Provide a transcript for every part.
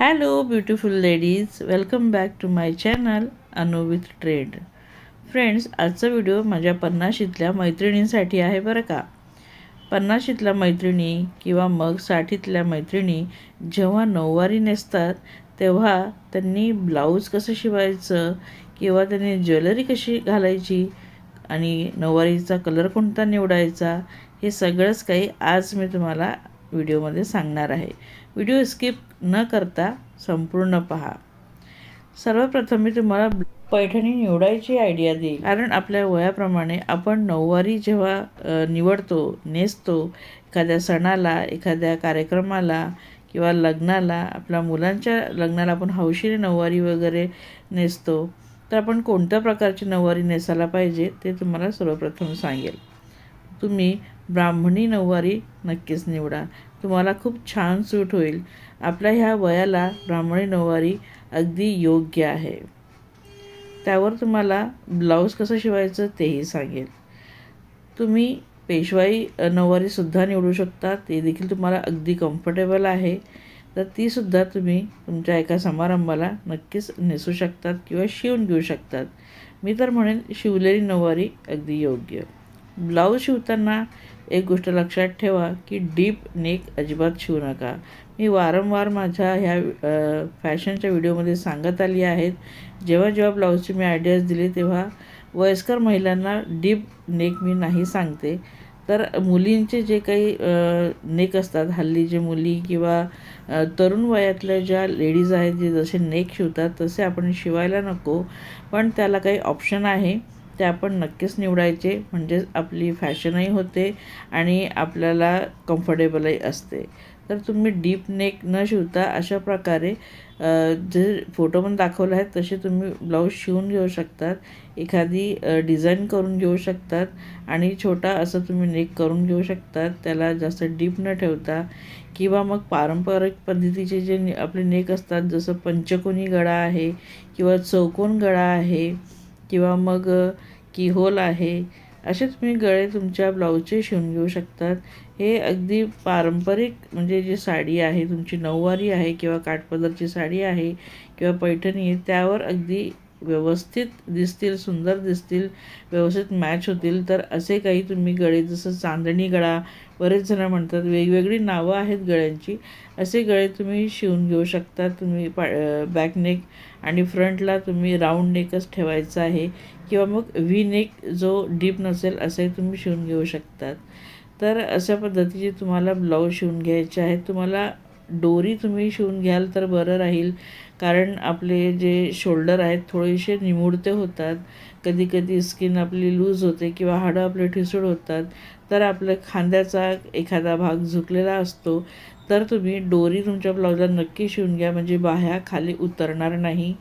Hello beautiful ladies welcome back to my channel Anu with trade friends आजचा video माझ्या पन्नाशीतल्या मैत्रिणींसाठी आहे बरं का? पन्नाशीतल्या मैत्रिणी किंवा मग साठीतल्या मैत्रिणी जेव्हा नऊवारी नेसतात तेव्हा त्यांनी ब्लाऊज कसं शिवायचं किंवा त्यांनी ज्वेलरी कशी घालायची आणि नऊवारीचा कलर कोणता निवडायचा हे सगळंच काही आज मी तुम्हाला व्हिडिओमध्ये सांगणार आहे. व्हिडिओ स्किप न करता संपूर्ण पहा. सर्वप्रथम मी तुम्हाला पैठणी निवडायची आयडिया देईल. कारण आपल्या वयाप्रमाणे आपण नऊवारी जेव्हा निवडतो नेसतो एखाद्या सणाला एखाद्या कार्यक्रमाला किंवा लग्नाला आपल्या मुलांच्या लग्नाला आपण हौशीने नऊवारी वगैरे नेसतो तर आपण कोणत्या प्रकारची नऊवारी नेसायला पाहिजे ते तुम्हाला सर्वप्रथम सांगेल. तुम्ही ब्राह्मणी नऊवारी नक्कीच निवडा. तुम्हाला खूप छान सूट होईल. आपल्या ह्या वयाला ब्राह्मणी नऊवारी अगदी योग्य आहे. त्यावर तुम्हाला ब्लाऊज कसं शिवायचं तेही सांगेल. तुम्ही पेशवाई नऊवारीसुद्धा निवडू शकता. ते देखील तुम्हाला अगदी कम्फर्टेबल आहे. तर तीसुद्धा तुम्ही तुमच्या एका समारंभाला नक्कीच नेसू शकतात किंवा शिवून घेऊ शकतात. मी तर म्हणेन शिवलेली नऊवारी अगदी योग्य. ब्लाऊज शिवताना एक गोष्ट लक्षात ठेवा की डीप नेक अजिबात शिवू नका. मी वारंवार माझ्या ह्या फॅशनच्या व्हिडिओमध्ये सांगत आली आहेत. जेव्हा जेव्हा ब्लाऊजची मी आयडियाज दिले तेव्हा वयस्कर महिलांना डीप नेक मी नाही सांगते. तर मुलींचे जे काही नेक असतात हल्ली जे मुली किंवा तरुण वयातल्या ज्या लेडीज आहेत जे जसे नेक शिवतात तसे आपण शिवायला नको. पण त्याला काही ऑप्शन आहे. ते आपण नक्कीच निवडायचे. म्हणजेच आपली फॅशनही होते आणि आपल्याला कम्फर्टेबलही असते. तर तुम्ही डीप नेक न शिवता अशा प्रकारे जे फोटोमध्ये दाखवलं आहे तसे तुम्ही ब्लाऊज शिवून घेऊ शकतात. एखादी डिझाईन करून घेऊ शकतात आणि छोटा असं तुम्ही नेक करून घेऊ शकतात. त्याला जास्त डीप न ठेवता किंवा मग पारंपरिक पद्धतीचे जे ने- आपले नेक असतात जसं पंचकोनी गळा आहे किंवा चौकोन गळा आहे किंवा मग किहोल आहे? असे तुम्ही गळे तुमच्या ब्लाऊजचे शिवून घेऊ शकतात. हे अगदी पारंपरिक म्हणजे जी साडी आहे तुमची नऊवारी आहे किंवा काठपदरची साडी आहे किंवा पैठणी त्यावर अगदी व्यवस्थित दिसतील सुंदर दिसतील व्यवस्थित मॅच होतील. तर असे काही तुम्ही गळे जसं चांदणी गळा बरेच जण म्हणतात वेगवेगळी नावं आहेत गळ्यांची. असे गळे तुम्ही शिवून घेऊ शकता तुम्ही पा बॅकनेक आणि फ्रंटला तुम्ही राऊंड नेकच ठेवायचा आहे. किंवा मग व्ही नेक जो डीप नसेल असे तुम्ही शिवून घेऊ शकतात. तर अशा पद्धतीचे तुम्हाला ब्लाऊज शिवून घ्यायचे आहेत. तुम्हाला डोरी तुम्ही शिवून घ्याल तर बरं राहील. कारण आपले जे शोल्डर आहेत थोडेसे निमुळते होतात. कधी कधी स्किन आपली लूज होते किंवा हाडं आपले ठिसूळ होतात. तर आपल्या खांद्याचा एखादा भाग झुकलेला असतो. तर तुम्ही डोरी तुमच्या ब्लाऊजला नक्की शिवून घ्या. म्हणजे बाह्या खाली उतरणार नाही.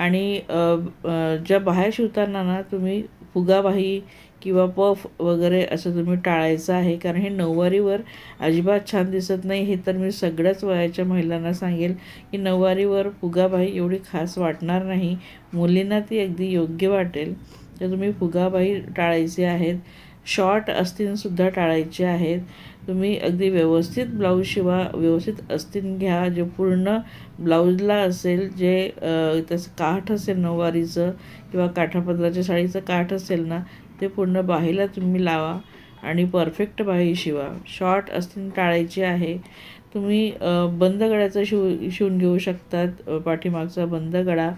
आणि ज्या बाह्या शिवताना ना तुम्ही फुगाबाही किंवा पफ वगैरे असं तुम्ही टाळायचं आहे. कारण हे नऊवारीवर अजिबात छान दिसत नाही. हे तर मी सगळ्याच वयाच्या महिलांना सांगेल की नऊवारीवर फुगाबाही एवढी खास वाटणार नाही. मुलींना ती अगदी योग्य वाटेल. तर तुम्ही फुगाबाही टाळायचे आहेत. शॉर्ट अस्तीनसुद्धा टाळायचे आहेत. तुम्ही अगदी व्यवस्थित ब्लाऊज शिवा व्यवस्थित अस्तीन घ्या. जे पूर्ण ब्लाऊजला असेल जे त्याचं काठ असेल नऊवारीचं किंवा काठापदराच्या साडीचं काठ असेल ना ते पूर्ण बाहीला तुम्ही लावा आणि परफेक्ट बाही शिवा. शॉर्ट अस्तीन टाळायची आहे. तुम्ही बंद गळ्याचं शिव शिवून घेऊ शकतात. पाठीमागचा बंद गळा.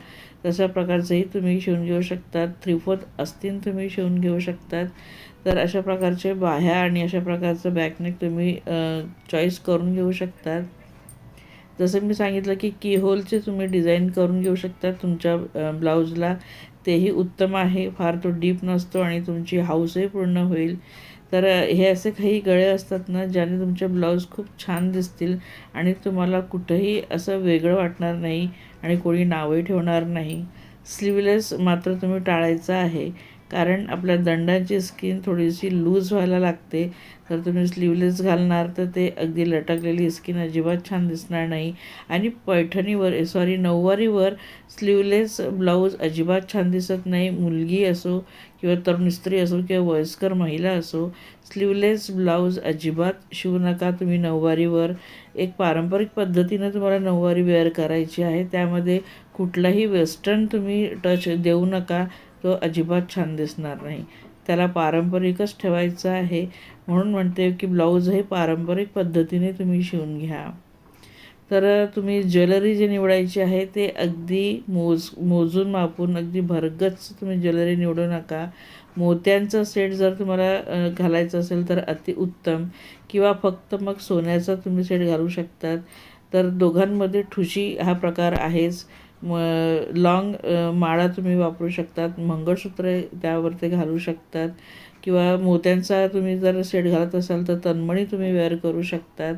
तशा प्रकारचंही तुम्ही शिवून घेऊ शकतात. थ्री फोर्थ अस्तीन तुम्ही शिवून घेऊ शकतात. तर अशा प्रकारचे बाह्या आणि अशा प्रकारचं बॅकनेक तुम्ही चॉईस करून घेऊ शकतात. जसं मी सांगितलं की कीहोलचे तुम्ही डिझाईन करून घेऊ शकता तुमच्या ब्लाऊजला तेही उत्तम आहे. फार तो डीप नसतो आणि तुमची हाऊसही पूर्ण होईल. तर हे असे काही गळे असतात ना ज्याने तुमचे ब्लाऊज खूप छान दिसतील आणि तुम्हाला कुठंही असं वेगळं वाटणार नाही. आणि कोणी नावही ठेवणार नाही. स्लीवलेस मात्र तुम्ही टाळायचं आहे. कारण आपल्या दंडाची स्किन थोडीशी लूज व्हायला लागते. तर तुम्ही स्लीवलेस घालणार तर ते अगदी लटकलेली स्किन अजिबात छान दिसणार नाही. आणि पैठणीवर eh, सॉरी नऊवारीवर स्लीवलेस ब्लाऊज अजिबात छान दिसत नाही. मुलगी असो किंवा तरुण स्त्री असो किंवा वयस्कर महिला असो स्लीवलेस ब्लाऊज अजिबात शिवू नका तुम्ही नऊवारीवर. एक पारंपरिक पद्धतीनं तुम्हाला नऊवारी वेअर करायची आहे. त्यामध्ये कुठलाही वेस्टर्न तुम्ही टच देऊ नका. तो अजिबात छान दिसणार नाही. त्याला पारंपरिकच ठेवायचं आहे. म्हणून म्हणते की ब्लाऊज हे पारंपरिक पद्धतीने तुम्ही शिवून घ्या. तर तुम्ही ज्वेलरी जी निवडायची आहे ते अगदी मोज मोजून मापून अगदी भरगच तुम्ही ज्वेलरी निवडू नका. मोत्यांचा सेट जर तुम्हाला घालायचं असेल तर अतिउत्तम किंवा फक्त मग सोन्याचा तुम्ही सेट घालू शकतात. तर दोघांमध्ये ठुशी हा प्रकार आहेच. म लाँग माळा तुम्ही वापरू शकतात मंगळसूत्र त्यावरती घालू शकतात किंवा मोत्यांचा तुम्ही जर सेट घालत असाल तर तन्मणी तुम्ही वेअर करू शकतात.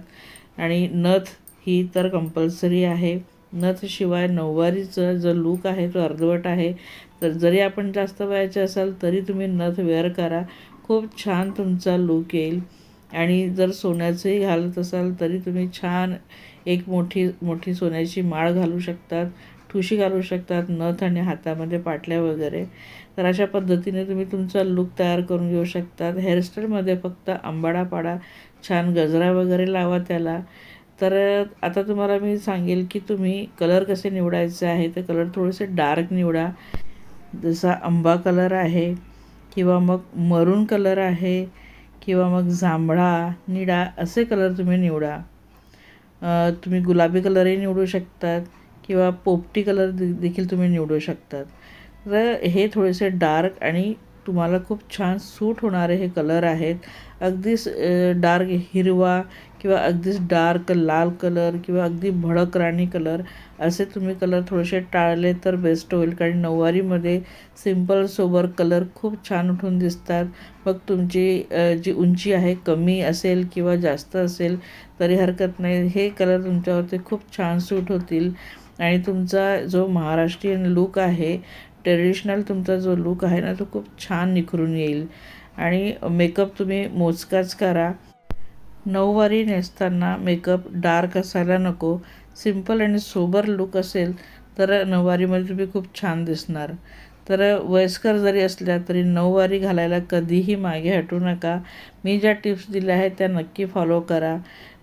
आणि नथ ही तर कंपल्सरी आहे. नथशिवाय नऊवारीचा जो लूक आहे तो अर्धवट आहे. तर जरी आपण जास्त वयाचे असाल तरी तुम्ही नथ वेअर करा. खूप छान तुमचा लूक येईल. आणि जर सोन्याचंही घालत असाल तरी तुम्ही छान एक मोठी मोठी सोन्याची माळ घालू शकतात. ठुशी घालू शकतात नथ आणि हातामध्ये पाटल्या वगैरे. तर अशा पद्धतीने तुम्ही तुमचा लुक तयार करून घेऊ शकतात. हेअरस्टाईलमध्ये फक्त आंबाडा पाडा छान गजरा वगैरे लावा त्याला. तर आता तुम्हाला मी सांगेल की तुम्ही कलर कसे निवडायचे आहे ते कलर थोडेसे डार्क निवडा. जसा आंबा कलर आहे किंवा मग मरून कलर आहे किंवा मग जांभळा निळा असे कलर तुम्ही निवडा. तुम्ही गुलाबी कलरही निवडू शकतात. किंवा पोपटी कलर देखील तुम्ही निवडू शकतात. तर हे थोडेसे डार्क आणि तुम्हाला खूप छान सूट होणारे हे कलर आहेत. अगदीच डार्क हिरवा किंवा अगदीच डार्क लाल कलर किंवा अगदी भडक राणी कलर असे तुम्ही कलर थोडेसे टाळले तर बेस्ट होईल. कारण नऊवारीमध्ये सिंपल सोबर कलर खूप छान उठून दिसतात. मग तुमची जी उंची आहे कमी असेल किंवा जास्त असेल तरी हरकत नाही. हे कलर तुमच्यावरती खूप छान सूट होतील. आणि तुमचा जो महाराष्ट्रीयन लूक आहे ट्रेडिशनल तुमचा जो लूक आहे ना तो खूप छान निखरून येईल. आणि मेकअप तुम्ही मोजकाच करा. नऊवारी नेसताना मेकअप डार्क असायला नको. सिंपल आणि सोबर लुक असेल तर नऊवारीमध्ये तुम्ही खूप छान दिसणार. तर वयस्कर जरी असल्या तरी नऊवारी घालायला कधीही मागे हटू नका. मी ज्या टिप्स दिल्या आहेत त्या नक्की फॉलो करा.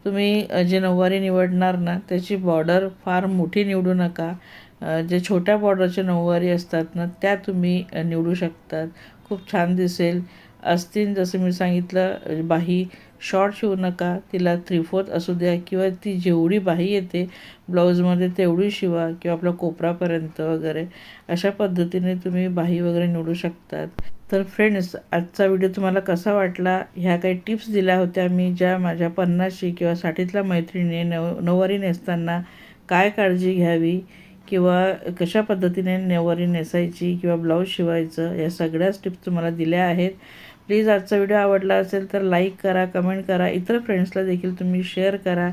तुम्ही जे नऊवारी निवडणार ना त्याची बॉर्डर फार मोठी निवडू नका. जे छोट्या बॉर्डरचे नऊवारी असतात ना त्या तुम्ही निवडू शकतात. खूप छान दिसेल. असतील जसं मी सांगितलं बाही शॉर्ट शिवू नका. तिला थ्री असू द्या किंवा ती जेवढी बाही येते ब्लाऊजमध्ये तेवढी शिवा किंवा आपल्या कोपरापर्यंत वगैरे. अशा पद्धतीने तुम्ही बाही वगैरे निवडू शकतात. तर फ्रेंड्स आजचा व्हिडिओ तुम्हाला कसा वाटला? ह्या काही टिप्स दिल्या होत्या मी ज्या माझ्या पन्नासशी किंवा साठीतल्या मैत्रिणीने नव नऊवारी नेसताना काय काळजी घ्यावी किंवा कशा पद्धतीने नऊवारी नेसायची किंवा ब्लाऊज शिवायचं या सगळ्याच टिप्स तुम्हाला दिल्या आहेत. प्लीज आजचा व्हिडिओ आवडला असेल तर लाईक करा कमेंट करा. इतर फ्रेंड्सला देखील तुम्ही शेअर करा.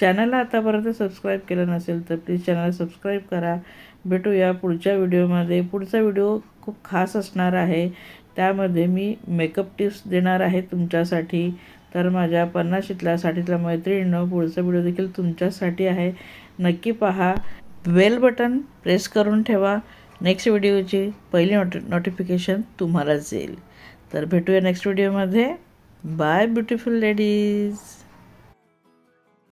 चॅनलला आतापर्यंत सबस्क्राईब केलं नसेल तर प्लीज चॅनलला सबस्क्राईब करा. भेटूया पुढच्या व्हिडिओमध्ये पुढचा व्हिडिओ खूप खास असणार आहे. त्यामध्ये मी मेकअप टिप्स देणार आहे तुमच्यासाठी. तर माझ्या पन्नाशीतल्या साठीतल्या मैत्रिणीनं पुढचा व्हिडिओ देखील तुमच्यासाठी आहे. नक्की पहा. बेल बटन प्रेस करून ठेवा. नेक्स्ट व्हिडिओची पहिली नोटि नोटिफिकेशन तुम्हालाच येईल तर भेटूया नेक्स्ट व्हिडिओमध्ये बाय ब्युटिफुल लेडीज